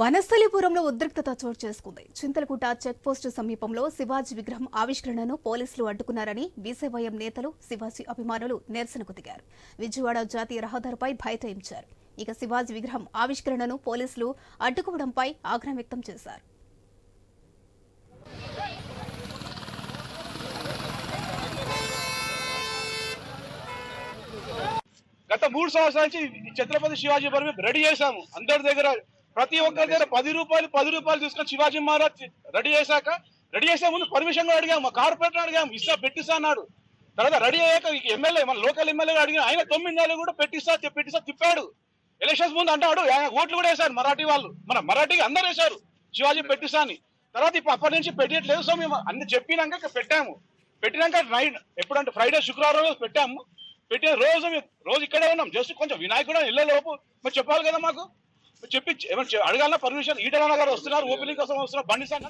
వనస్థలిపురంలో ఉద్రిక్తత చోటు చేసుకుంది. చింతలకుట చెక్ పోస్టు సమీపంలో శివాజీ విగ్రహం ఆవిష్కరణను పోలీసులు అడ్డుకున్నారని బీసీవైఎం నేతలు శివాజీ అభిమానులు నిరసనకు దిగారు. విజయవాడ జాతీయ రహదారిపై బైఠాయించారు ఇక శివాజీ విగ్రహం ఆవిష్కరణను పోలీసులు అడ్డుకోవడంపై ఆగ్రహం వ్యక్తం చేశారు. గత మూడు సంవత్సరాల నుంచి ఛత్రపతి శివాజీ బర్మి రెడీ చేశాము. అందరి దగ్గర ప్రతి ఒక్కరి దగ్గర పది రూపాయలు పది రూపాయలు తీసుకుని శివాజీ మహారాజ్ రెడీ చేశాక రెడీ చేసే ముందు పర్మిషన్ కూడా అడిగాము కార్పొరేటర్ అడిగాము ఇస్తా పెట్టిస్తా అన్నాడు. తర్వాత రెడీ అయ్యాక ఎమ్మెల్యే మన లోకల్ ఎమ్మెల్యే అడిగిన ఆయన తొమ్మిది నెలలు కూడా పెట్టిస్తా పెట్టిస్తా తిప్పాడు. ఎలక్షన్స్ ముందు అంటాడు ఆయన ఓట్లు కూడా వేశారు మరాఠీ వాళ్ళు. మన మరాఠీకి అందరు వేశారు శివాజీ పెట్టిస్తా అని. తర్వాత ఇప్పుడు అప్పటి నుంచి పెట్టట్లేదు సో మేము అన్ని చెప్పినాక పెట్టాము. పెట్టినాక నైట్ ఎప్పుడంటే ఫ్రైడే శుక్రవారం రోజు పెట్టాము. పెట్టిన రోజు మేము రోజు ఇక్కడే ఉన్నాం జస్ట్ కొంచెం వినాయకుడు వెళ్ళే లోపు. మరి చెప్పాలి కదా మాకు? చెప్పి ఏమన్నా అడగాలన్నా పర్మిషన్ ఈటల గారు వస్తున్నారు ఓపెనింగ్ కోసం వస్తున్నారు బండి సార్